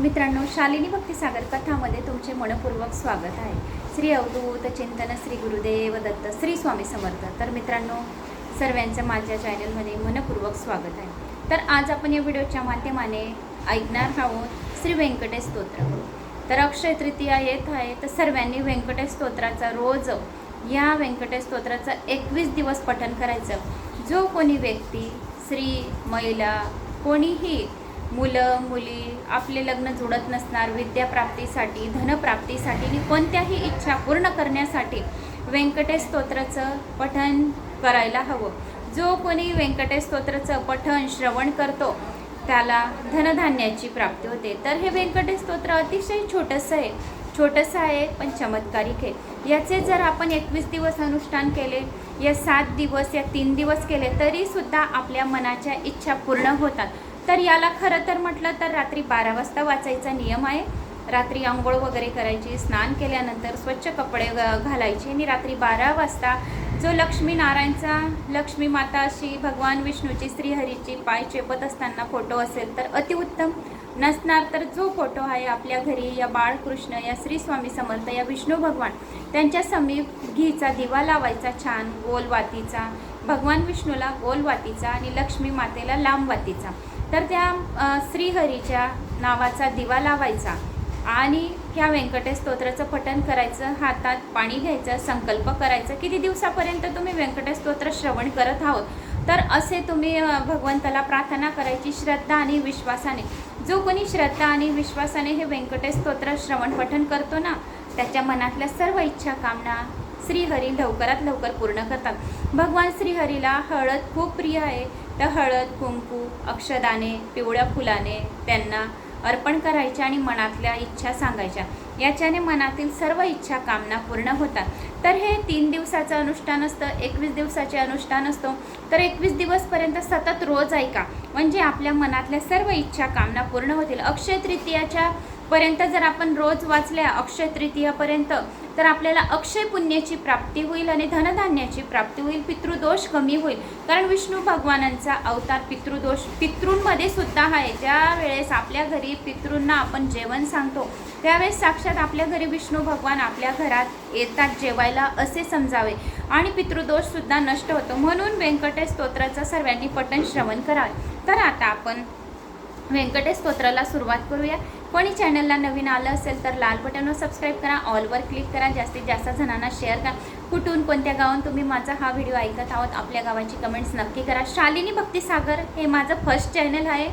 मित्रांनो शालिनी भक्तिसागर कथामध्ये तुमचे मनपूर्वक स्वागत आहे. श्री अवधूत चिंतन श्री गुरुदेव दत्त श्री स्वामी समर्थ. तर मित्रांनो सर्वांचं माझ्या चॅनलमध्ये मनपूर्वक स्वागत आहे. तर आज आपण या व्हिडिओच्या माध्यमाने ऐकणार आहोत श्री व्यंकटेश स्तोत्र. तर अक्षय तृतीया येत आहे तर सर्वांनी व्यंकटेश स्तोत्राचा रोज या व्यंकटेश स्तोत्राचं एकवीस दिवस पठण करायचं. जो कोणी व्यक्ती स्त्री महिला कोणीही मुलं मुली आपले लग्न जुळत नसणार विद्याप्राप्तीसाठी धनप्राप्तीसाठी आणि कोणत्याही इच्छा पूर्ण करण्यासाठी व्यंकटेश स्तोत्राचं पठन करायला हवं. जो कोणी व्यंकटेश स्तोत्राचं पठन श्रवण करतो त्याला धनधान्याची प्राप्ती होते. तर हे व्यंकटेश स्तोत्र अतिशय छोटंसं आहे. छोटंसं आहे पण चमत्कारिक आहे. याचे जर आपण एकवीस दिवस अनुष्ठान केले या सात दिवस या तीन दिवस केले तरीसुद्धा आपल्या मनाच्या इच्छा पूर्ण होतात. तर याला खरं तर म्हटलं तर रात्री बारा वाजता वाचायचा नियम आहे. रात्री आंघोळ वगैरे करायची स्नान केल्यानंतर स्वच्छ कपडे घालायचे आणि रात्री बारा वाजता जो लक्ष्मी नारायणचा लक्ष्मी माताशी भगवान विष्णूची श्रीहरीची पाय चेपत असताना फोटो असेल तर अतिउत्तम. नसणार तर जो फोटो आहे आपल्या घरी या बाळकृष्ण या श्री स्वामी समर्थ या विष्णू भगवान त्यांच्या समीप घीचा दिवा लावायचा छान गोल वातीचा भगवान विष्णूला गोल वातीचा आणि लक्ष्मी मातेला लांबवातीचा. तर त्या श्रीहरीच्या नावाचा दिवा लावायचा आणि ह्या व्यंकटेश स्तोत्राचं पठण करायचं हातात पाणी घ्यायचं संकल्प करायचं किती दिवसापर्यंत तुम्ही व्यंकटेश स्तोत्र श्रवण करत आहोत? तर असे तुम्ही भगवंताला प्रार्थना करायची श्रद्धा आणि विश्वासाने. जो कोणी श्रद्धा आणि विश्वासाने हे व्यंकटेश स्तोत्र श्रवण पठण करतो ना त्याच्या मनातल्या सर्व इच्छा कामना श्रीहरी लवकरात लवकर पूर्ण करतात. भगवान श्रीहरीला हळद खूप प्रिय आहे. तर हळद कुंकू अक्षदाने पिवळ्या फुलाने त्यांना अर्पण करायच्या आणि मनातल्या इच्छा सांगायच्या. याच्याने मनातील सर्व इच्छा कामना पूर्ण होतात. तर हे तीन दिवसाचं अनुष्ठान असतं एकवीस दिवसाचे अनुष्ठान असतो. तर एकवीस दिवसपर्यंत सतत रोज ऐका. म्हणजे आपल्या मनातल्या सर्व इच्छा कामना पूर्ण होतील. अक्षय तृतीयाच्या पर्यंत जर आपण रोज वाचल्या अक्षय तृतीयापर्यंत तर आपल्याला अक्षय पुण्याची प्राप्ती होईल आणि धनधान्याची प्राप्ती होईल पितृदोष कमी होईल. कारण विष्णू भगवानांचा अवतार पितृदोष पितृंमध्ये सुद्धा आहे. ज्या वेळेस आपल्या घरी पितृंना आपण जेवण सांगतो त्यावेळेस साक्षात आपल्या घरी विष्णू भगवान आपल्या घरात येतात जेवायला असे समजावे. आणि पितृदोषसुद्धा नष्ट होतो. म्हणून व्यंकटेश स्तोत्राचं सर्वांनी पठण श्रवण करावे. तर आता आपण व्यंकटेश स्तोत्राला सुरुवात करूया. कोणी चॅनलला नवीन आलं असेल तर लाल बटनवर सबस्क्राईब करा ऑलवर क्लिक करा जास्तीत जास्त जणांना शेअर करा. कुठून कोणत्या गावात तुम्ही माझा हा व्हिडिओ ऐकत आहोत आपल्या गावाची कमेंट्स नक्की करा. शालिनी भक्तिसागर हे माझं फर्स्ट चॅनल आहे.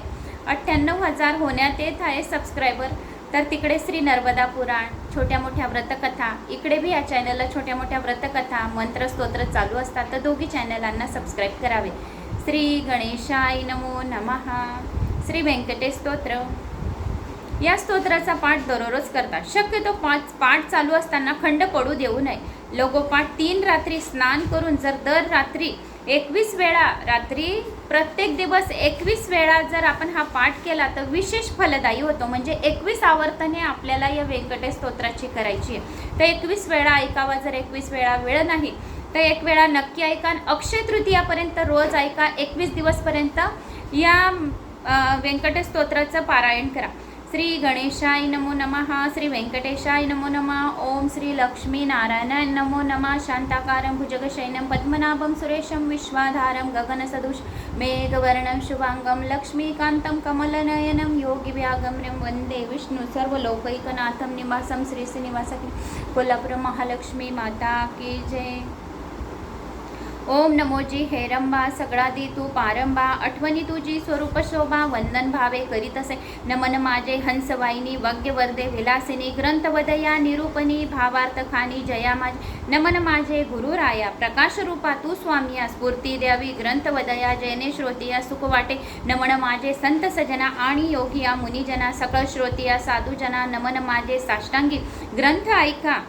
अठ्ठ्याण्णव हजार होण्यात येत आहे सबस्क्रायबर तर तिकडे श्री नर्मदा पुराण छोट्या मोठ्या व्रतकथा इकडे बी या चॅनलला छोट्या मोठ्या व्रतकथा मंत्र स्तोत्र चालू असतात. तर दोघी चॅनलांना सबस्क्राईब करावे. श्री गणेशाय नमो नमहा श्री व्यंकटेश स्तोत्र. या स्तोत्राचा पाठ दररोज करतात शक्यतो पाच पाठ चालू असताना खंड पडू देऊ नये. लोगोपाठ तीन रात्री स्नान करून जर दर रात्री एकवीस वेळा रात्री प्रत्येक दिवस एकवीस वेळा जर आपण हा पाठ केला तर विशेष फलदायी होतो. म्हणजे एकवीस आवर्तने आपल्याला या व्यंकटेश स्तोत्राची करायची आहे. तर एकवीस वेळा ऐकावा जर एकवीस वेळा वेळ नाही तर एक वेळा नक्की ऐका अक्षय तृतीयापर्यंत रोज ऐका. एकवीस दिवसपर्यंत या व्यंकटेश स्तोत्राचं पारायण करा. श्री गणेशाय नमो नमः श्री व्यंकटेशाय नमो नमः ओम श्री लक्ष्मी नारायणाय नमो नमः शांताकारं भुजगशयनं पद्मनाभं सुरेशं विश्वाधारं गगनसदृश मेघवर्णं शुभांगं लक्ष्मीकान्तं कमलनयनं योगिव्यागम्यं वन्दे विष्णु सर्वलोकैकनाथं निवासं श्री श्रीनिवासकी कोल्हापूर महालक्ष्मी माता की जय। ओम नमोजी हेरंबा सगळादी तू पारंबा आठवणी तुझी स्वरूप शोभा वंदन भावे करीत असे. नमन माझे हंसवाहिनी वग्यवर्दे विलासिनी ग्रंथवदया निरूपणी भावार्थ खानी जया माझे. नमन माझे गुरुराया प्रकाश रूपा तू स्वामिया स्फूर्ती द्यावी ग्रंथवदया जयने श्रोतिया सुख वाटे. नमन माझे संत सजना आणि योगिया मुनिजना सकळ श्रोतिया साधुजना नमन माझे साष्टांगी. ग्रंथ ऐका.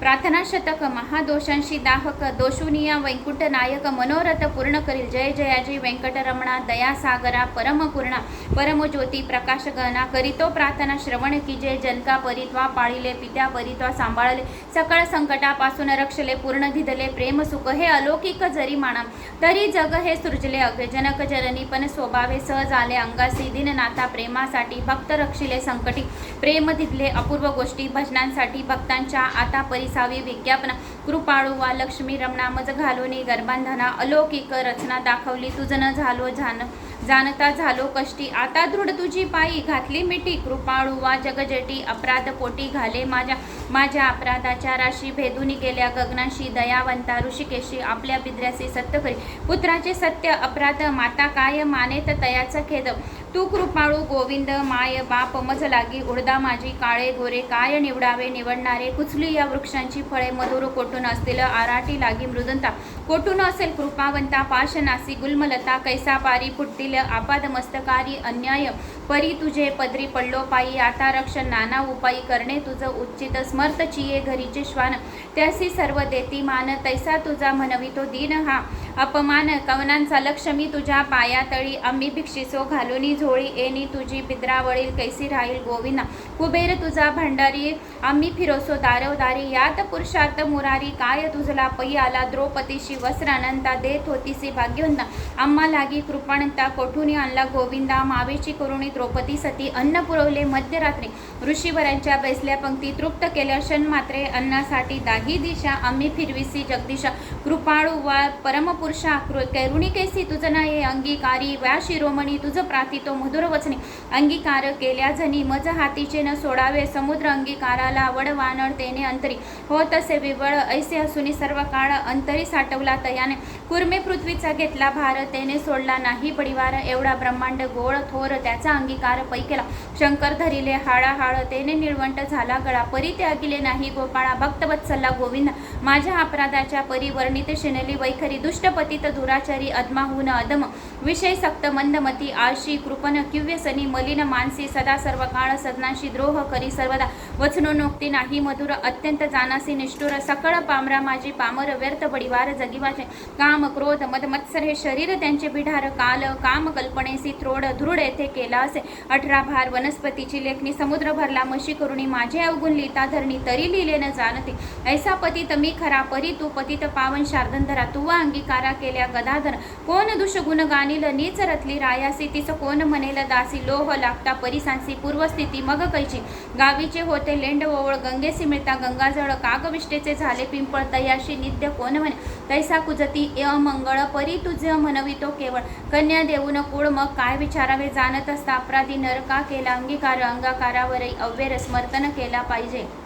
प्रार्थना शतक महादोषांशी दाहक दोषुनिया वैकुंठ नायक मनोरथ पूर्ण करील. जय जयाजी व्यंकटरमणा दयासागरा परमपूर्णा परमज्योती प्रकाश गणा करीतो प्रार्थना श्रवण की जय जनका परित्वा पाळिले पित्या परित्वा सांभाळले सकळ संकटापासून रक्षले पूर्ण धिदले प्रेम सुख हे अलौकिक जरी माना तरी जग हे सृजले अग्र जनक जननी पण स्वभावे सहज आले अंगासी दिननाथा प्रेमासाठी भक्त रक्षिले संकटी. प्रेम दिदले अपूर्व गोष्टी भजनांसाठी भक्तांच्या आता परिसावी विज्ञापना कृपाळू वा लक्ष्मी रमणा मज घालोनी गर्भांधना अलौकिक रचना दाखवली तुझन झालो झान जाणता झालो कष्टी. आता दृढ तुझी पायी घातली मिठी कृपाळू वा जगजटी अपराध पोटी घाले माझ्या माझ्या अपराधाच्या राशी भेदून गेल्या गगनाशी दयावंता ऋषिकेशी आपल्या बिद्र्याशी सत्य करी. पुत्राचे सत्य अपराध माता काय मानेत तयाचा खेद. तू कृपाळू गोविंद माय बाप मज लागी उडदा माझी काळे गोरे काय निवडावे निवडणारे कुचली या वृक्षांची फळे मधुर कोटून असतील आराटी लागी मृदंता. कोटून असेल कृपावंता पाशनासी गुलमलता कैसा पारी फुटतील आपाद मस्तकारी अन्याय. परी तुझे पदरी पडलो पायी आता रक्षण नाना उपायी करणे तुझं उच्चित स्मर्त चिये घरीचे श्वान. त्यासी सर्व देती मान तैसा तुझा म्हणवितो दिन हा. अपमान कवनांचा लक्ष मी तुझ्या पायातळी आम्ही भिक्षिसो घालूनी झोळी एनी तुझी बिद्रावळील कैसी राहील गोविंदा कुबेर तुझा भंडारी आम्ही फिरोसो दारवदारी यात पुरुषार्थ मुरारी काय तुझला पै आला द्रौपदीशी वस्त्रानंता देत होतीसी भाग्यवंता आम्हा लागी कृपाणंता कोठून आणला गोविंदा मावेची करुणी द्रौपदी सती अन्न पुरवले मध्यरात्री. ऋषीवरांच्या बैसल्या पंक्ती तृप्त केल्या क्षण मात्रे अन्नासाठी दाही दिशा आम्ही फिरविसी जगदिशा. कृपाळू वा परमपुरुषा कृ तुझं ना हे अंगीकारी. व्या शिरोमणी तुझं प्रातितो मधुर वचने. अंगीकार केल्या जनी मज हातीचे न सोडावे. समुद्र अंगीकाराला वड वानळ तेने अंतरी. हो तसे विवळ ऐसे असूनी सर्व काळ अंतरी साठवला तयाने. कुर्मी पृथ्वीचा घेतला भार त्याने सोडला नाही परिवार एवढा ब्रह्मांड गोळ थोर त्याचा अंगीकार पै केला. शंकर धरिले हाळाहाळ तेने निळवंट झाला गळा परी त्यागिले नाही गोपाळा भक्तवत्सला गोविंद. माझ्या अपराधाच्या परिवर्णित शिनली वैखरी दुष्टपतित दुराचारी अदमाहून अदम विषय सक्त मंदमती आळशी कृपन किव्यसनी मलिन मानसी सदा सर्व काळ सदनाशी द्रोह करी सर्वदा. वचनोनोक्ती नाही मधुर अत्यंत जानासी निष्ठुर सकळ पामरा माझी पामर व्यर्थ परिवार जगिवाचे. काम क्रोध मद मत्सर हे शरीर त्यांचे बिढार काल काम कल्पनेसी त्रोड धृढ येथे केला असे अठरा भार वनस्पतीची लेखणी समुद्र भरला मशी करुणी माझे अवगुण लिहिता धरणी तरी लिहिले न जाणते. ऐसा पतित मी खरा परी तू पतित पावन शार्दंधरा तुवा अंगीकारा केल्या गदाधर. कोण दुषगुण गाणील नीच रतली रायासी. तिचं कोण म्हणेल दासी लोह लागता परिसांसी पूर्वस्थिती मग कैची. गावीचे होते लेंड ओवळ गंगेसी मिळता गंगाजळ. कागविष्टेचे झाले पिंपळ तयाशी नित्य कोण म्हणे? तैसा कुजती मंगळ परी तुझ म्हणवितो केवळ. कन्या देऊन कुळ मग काय विचारावे? जाणत असता अपराधी नरका केला अंगीकार अंगाकारावरही अव्यर स्मर्तन केला पाहिजे.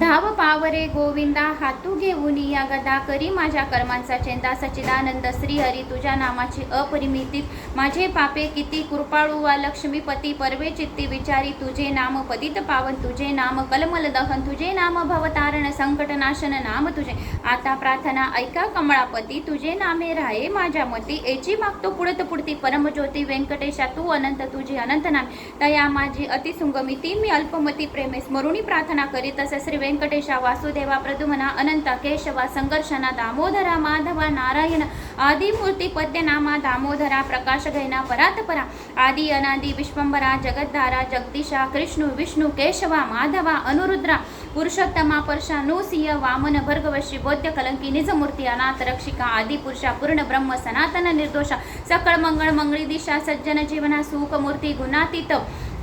धाव पावरे गोविंदा हातू घेऊन या गदा करी माझ्या कर्मांचा चेंदा. सचिदानंद श्री हरी तुझ्या नामाची अपरिमितीत माझे पापे किती कृपाळू वा लक्ष्मीपती परवे चित्ती विचारी. तुझे नाम पदित पावन तुझे नाम कलमल दहन. तुझे नाम भवतारण संकटनाशन नाम तुझे. आता प्रार्थना ऐका कमळापती तुझे नामे राहे माझ्या मती. एची मागतो पुढत पुढती परमज्योती व्यंकटेशा तू अनंत तुझी अनंत नाम. तया माझी अतिसुंगमिती मी अल्पमती प्रेमे. स्मरुणी प्रार्थना करीत असे श्री व्यंकटेशा वासुदेवा प्रदुमना अनंत केशवा संघर्षणा दामोदरा माधवा नारायण आदिमूर्ती पद्यनामा दामोदरा प्रकाश गैना परातपरा आदी अनादी विश्वंभरा जगद्धारा जगदीशा कृष्णू विष्णू केशवा माधवा अनुरुद्रा पुरुषोत्तमा परशा नृसिंह वामन भर्गवशी बौद्ध कलंकी निजमूर्ती अनाथ रक्षिका आदी पुरुषा पूर्ण ब्रह्म सनातन निर्दोषा सकळ मंगळ मंगळी दिशा सज्जन जीवना सुखमूर्ती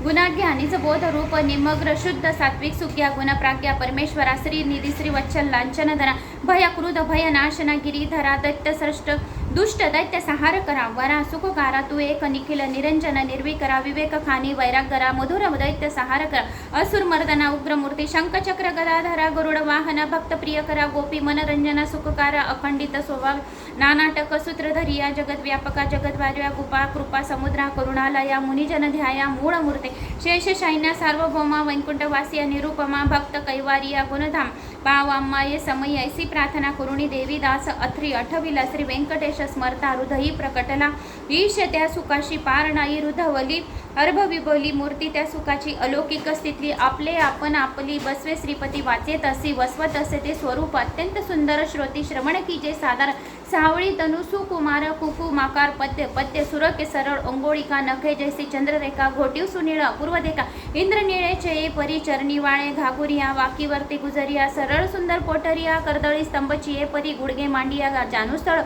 गुणातीत बोध रूप निमग्र शुद्ध सात्विक सुख्या गुणप्राज्ञा परमेश्वरा श्री निधी श्री वच्छल लांछनधरा भय क्रुध भय नाशना गिरीधरा दैत्य सृष्ट दुष्ट दैत्य संहार करा वरा सुखकारा तू एक निखिल निरंजन निर्विकरा विवेक खानी वैरागरा मधुर दैत्य संहार करा. असुर मर्दना उग्रमूर्ती शंखचक्र गदाधरा गरुड वाहन भक्त प्रिय करा गोपी मनरंजना सुखकारा अखंडित स्वभाव नानाटक सूत्रधरिया जगत व्यापका जगत गुपा कृपा समुद्रा करुणालया मुनिजन ध्याया मूळ मूर्ते शेष शैन्या सार्वभौमा वैकुंठवासिया निरुपमा भक्त कैवारिया गुणधाम पावाम्माये समय ऐसी प्रार्थना करुणी देवी दास अथ्री अठविला श्री व्यंकटेश प्रत्यक्ष स्मरता हृदयी प्रकटला. ईश त्या सुखाशी पार नाही हृदवली अर्भविभवली मूर्ती त्या सुखाची अलौकिक स्थिती आपले आपण आपली बसवे श्रीपती वाचेत असे वसवत असे ते स्वरूप अत्यंत सुंदर श्रोती श्रवण की जे साधार सावळी तनु सुकुमार कुकु माकार पद्य पद्य सुरके सरळ अंगोळिका नखे जैसी चंद्ररेखा घोटीव सुनीळ अपूर्व देखा. इंद्रनिळे चये परी चरणीवाळे घागुरिया वाकीवरती गुजरिया सरळ सुंदर पोटरिया कर्दळी स्तंभचिये परी गुडगे मांडिया जानुस्थळ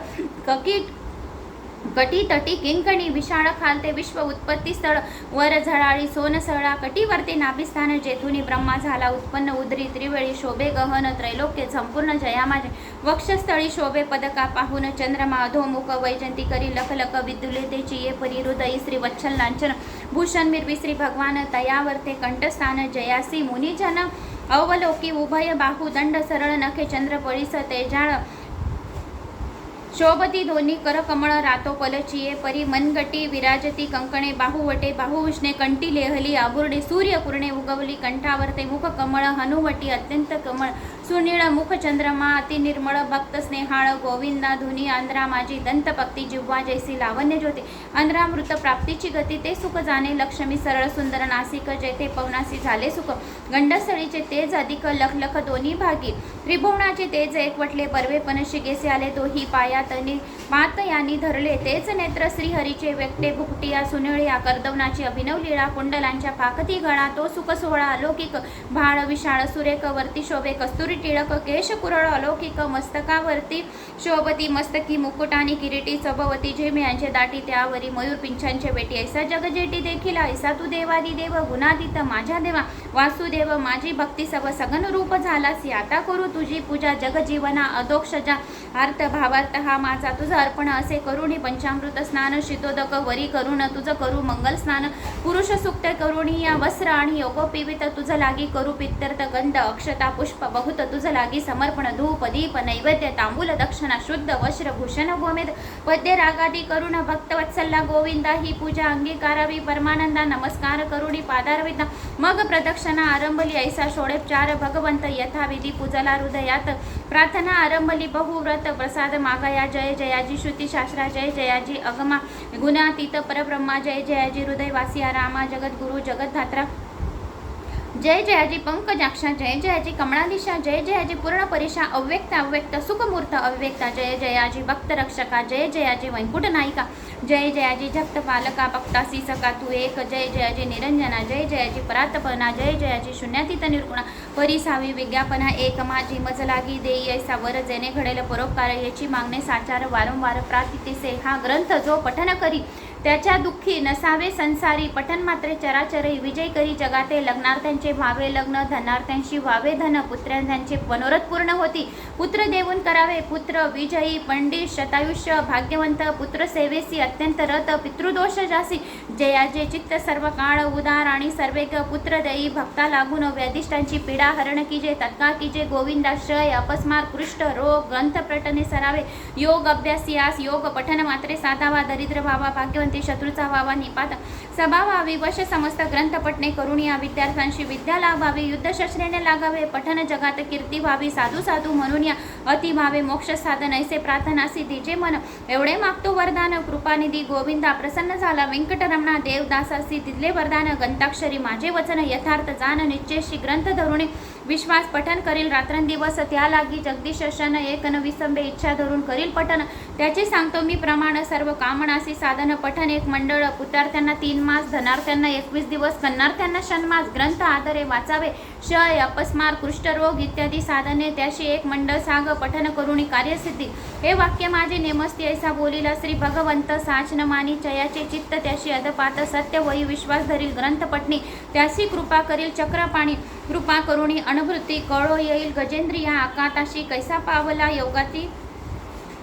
ककीट कटी तटी किंकणी विशाळ खालते विश्व उत्पत्ती स्थळ वर झळाळी सोनसळा कटीवरती नाभिस्थान जेथुनी ब्रह्मा झाला उत्पन्न उदरी त्रिवेळी शोभे गहन त्रैलोक्य संपूर्ण जयामाजे वक्षस्थळी शोभे पदका पाहून चंद्रमा अधोमुख वैजंती करी लखलक लख ये परी हृदयी श्री वच्छल लांछन भूषण मिरवी श्री भगवान तयावर्ते कंठस्थान जयासी मुनिजन अवलोकी उभय बाहू दंड सरळ नखे चंद्र परिस तेजाळ शोभती धोनी करकमळ रातो पलचिये परी मनगटी विराजती कंकणे बाहुवटे बाहुउष्णे कंटी लेहली आबुर्डे सूर्यकुर्णे उगवली कंठावरते मुख कमळ हनुवटी अत्यंत कमळ सुनीळ मुख चंद्रमा अति निर्मळ भक्त स्नेहाळ गोविंदा धुनी आंध्रा माझी दंत भक्ती जिव्हा जैसी लावण्य ज्योती. आंध्रामृत प्राप्तीची गती ते सुख जाणे लक्ष्मी सरळ सुंदर नासिक जेथे पवनासी झाले सुख. गंडस्थळीचे तेज अधिक लखलख दोन्ही भागी. त्रिभुवनाचे तेज एकवटले परवे पनशी गेसे आले दोही തന്നെ मात यांनी धरले. तेच नेत्र श्रीहरीचे व्यक्ते भुकटिया सुनिळिया कर्दवनाची अभिनव लीळा कुंडलांच्या फाकती गळा तो सुखसोहळा अलौकिक भाळ विशाळ सुरेख वरती शोभे कस्तुरी टिळक केश कुरळ अलौकिक मस्तकावरती शोभती मस्तकी मुकुट आणि किरीटी सभवती झेमे यांचे दाटी त्यावरी मयूर पिंछांचे बेटी ऐसा जगजेटी देखील ऐसा तू देवादी देव गुणादित माझ्या देवा वासुदेव माझी भक्ती सव सगन रूप झालासी आता करू तुझी पूजा जगजीवना अदोक्षजा अर्थ भावार्थ हा माझा तुझा अर्पण असे करुणी पंचामृत स्नान शितोदक वरी करून तुझं करू मंगल स्नान. पुरुष सुक्त करुणी या वस्त्र आणि योगोपिवित तुझं लागी करू पित्तर्थ गंध अक्षता पुष्प बहुत तुझं लागी समर्पण धूप दीप नैवेद्य तांबूल दक्षिणा शुद्ध वस्त्र भूषण गोमेद. पद्य रागादी करुण भक्तवत्सल्ला गोविंदा ही पूजा अंगीकारावी परमानंदा नमस्कार करुणी पादारविता मग प्रदक्षिणा आरंभली ऐसा षोडेपचार भगवंत यथाविधी पूजला हृदयात प्रार्थना आरंभली बहुव्रत प्रसाद मागाया जय जयाजी श्रुती शास्त्रा जय जयाजी अगमा गुणातीत परब्रह्मा जय जयाजी हृदयवासिया रामा जगद्गुरु जगद्धात्रा जय जयाजी पंकजाक्षा जय जयाजी कमळालिशा जय जयाजी पूर्ण परिषा अव्यक्त अव्यक्त सुखमूर्त अव्यक्ता जय जयाजी भक्त रक्षका जय जयाजी वैकुंठ नायिका जय जयाजी जप्त पालका भक्तासी सका तू एक जय जयाजी निरंजना जय जयाजी परातपना जय जयाजी शून्यातीत निर्गुणा परिसावी विज्ञापना एक माझी मज लागी देई ऐसा वर जेणे घडेल परोपकार याची मागणे साचार वारंवार प्रातिसे हा ग्रंथ जो पठन करी त्याच्या दुःखी नसावे संसारी पठन मात्रे चराचरे विजय करी जगाते लग्नार्थ्यांचे व्हावे लग्न धनार्थ्यांशी व्हावे धन पुत्रांचे मनोरथ पूर्ण होती. पुत्र देऊन करावे पुत्र विजयी पंडित शतायुष्य भाग्यवंत पुत्र सेवेसी अत्यंत रत पितृदोष जासी. जयाचे चित्त सर्व काळ उदार आणि सर्वेक पुत्र देई भक्ता लागून व्याधिष्ठांची पीडा हरण कीजे तत्काळ कीजे गोविंदाश्रय अपस्मार कृष्ट रोग ग्रंथ प्रटने सरावे. योग अभ्यासियास योग पठन मात्रे साधावा दरिद्र व्हावा भाग्यवंत शत्रूचा व्हावा निपात सभा व्हावी वश समस्त ग्रंथ पठणे करून या विद्यार्थ्यांशी विद्या लाभावी युद्धशस्त्रेने लागावे पठन जगात कीर्ती व्हावी साधू साधू म्हणून या अति भावे मोक्ष साधन ऐसे प्रार्थना सिद्धी जे मन एवढे मागतो वरदान कृपानिधी गोविंदा प्रसन्न झाला व्यंकटरमणा देवदासा दिले वरदान गंताक्षरी माझे वचन यथार्थ जाण निश्चयशी ग्रंथ धरुणे विश्वास पठन करील रात्रंदिवस त्या लागी जगदीश शन एक न विसंबे इच्छा धरून करील पठन त्याचे सांगतो मी प्रमाण सर्व कामनासी साधन पठन एक मंडळ पुतार्थ्यांना तीन मास धनार्थ्यांना एकवीस दिवस कन्नार्थ्यांना षण्मास ग्रंथ आदरे वाचावे. क्षय अपस्मार कुष्ठरोग इत्यादी साधने त्याशी एक मंडळ साग पठन करून कार्यसिद्धी. हे वाक्य माझे नेमस्ती ऐसा बोलिला श्री भगवंत साच न मानी चयाचे चित्त त्याशी अदपात सत्य वही विश्वास धरील ग्रंथपटणी त्याशी त्यासी कृपा करील चक्रपाणी कृपा करुणी अनुभृती कळो येईल गजेंद्रिया आकाताशी कैसा पावला योगाती?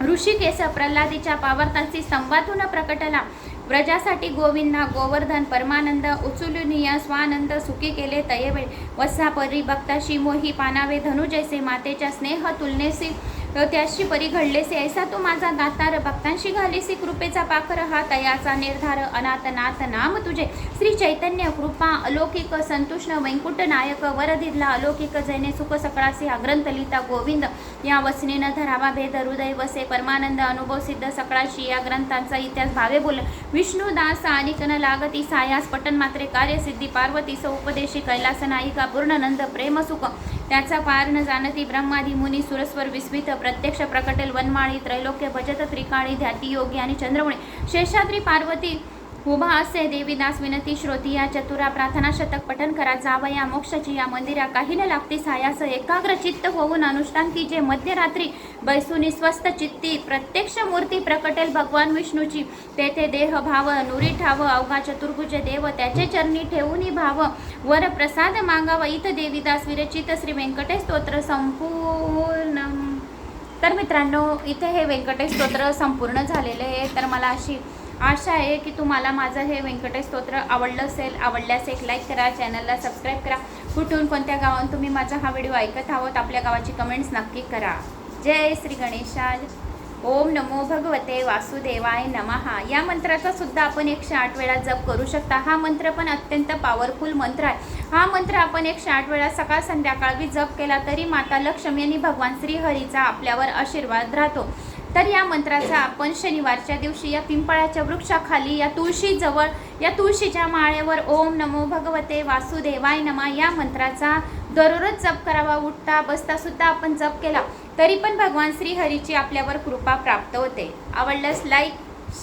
ऋषिकेश प्रल्हादीच्या पावर्तांची संवादून प्रकटला. प्रजासाठी गोविंदा गोवर्धन परमानंद उचुलुनिया स्वानंद सुखी केले तयेवे वसा परी भक्ताशी मोही पानावे धनुजैसे मातेच्या स्नेह तुलनेसी. त्याशी परी घडलेसे ऐसा तो माझा दातार भक्तांशी घालीसी कृपेचा पाखर हा तयाचा निर्धार अनाथ नाथ नाम तुझे. श्री चैतन्य कृपा अलौकिक संतुष्ण वैंकुट नायक वरदिरला अलौकिक जैने सुख सकळासी हा ग्रंथ लिहिता गोविंद. या वसनेनं धरावा भेद हृदय वसे परमानंद अनुभव सिद्ध सकळाशी या ग्रंथांचा इतिहास भावे बोल. विष्णुदास अनिकन लागती सायास पटन मात्रे कार्यसिद्धी पार्वतीस उपदेशी कैलास नायिका पूर्णनंद प्रेमसुख त्याचा पार न जाणती ब्रह्मादी मुनी सुरस्वर विस्मित प्रत्यक्ष प्रकटेल वनमाळी त्रैलोक्य भजत त्रिकाळी ध्याती योगी आणि चंद्रमुळे शेषाद्री पार्वती उभा असे देवीदास विनती श्रोती या चतुरा प्रार्थना शतक पठन करा जावया मोक्षाची या मंदिरा काही न लागते सायास एकाग्र चित्त होऊन अनुष्ठान की जे मध्यरात्री बैसुनी स्वस्थ चित्ती प्रत्यक्ष मूर्ती प्रकटेल भगवान विष्णूची. तेथे देह भाव नुरी ठाव अवघा चतुर्भुज देव त्याचे चरणी ठेवूनही भाव. वर प्रसाद मागावा इथं देवीदास विरचित श्री व्यंकटेश स्तोत्र संपूर्ण. तर मित्रांनो इथे हे व्यंकटेश स्तोत्र संपूर्ण झालेले आहे. तर मला अशी आशा आहे की तुम्हाला माझं हे व्यंकटेश स्तोत्र आवडलं असेल आवडल्यास एक लाईक करा चॅनलला सबस्क्राईब करा. कुठून कोणत्या गावात तुम्ही माझा हा व्हिडिओ ऐकत आहोत आपल्या गावाची कमेंट्स नक्की करा. जय श्री गणेशाय. ओम नमो भगवते वासुदेवाय नमहा या मंत्राचा सुद्धा आपण एकशे आठ वेळा जप करू शकता. हा मंत्र पण अत्यंत पॉवरफुल मंत्र आहे. हा मंत्र आपण एकशे आठ वेळा सकाळ संध्याकाळ बी जप केला तरी माता लक्ष्मी आणि भगवान श्रीहरीचा आपल्यावर आशीर्वाद राहतो. तर या मंत्राचा आपण शनिवारच्या दिवशी या पिंपळाच्या वृक्षाखाली या तुळशीजवळ या तुळशीच्या माळेवर ओम नमो भगवते वासुदेवाय नमा या मंत्राचा दररोज जप करावा उठता बसता सुद्धा आपण जप केला तरी पण भगवान श्रीहरीची आपल्यावर कृपा प्राप्त होते. आवडल्यास लाईक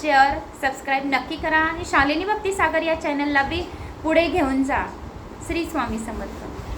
शेअर सबस्क्राईब नक्की करा आणि शालिनी भक्ती सागर या चॅनलला बी पुढे घेऊन जा. श्री स्वामी समर्थ.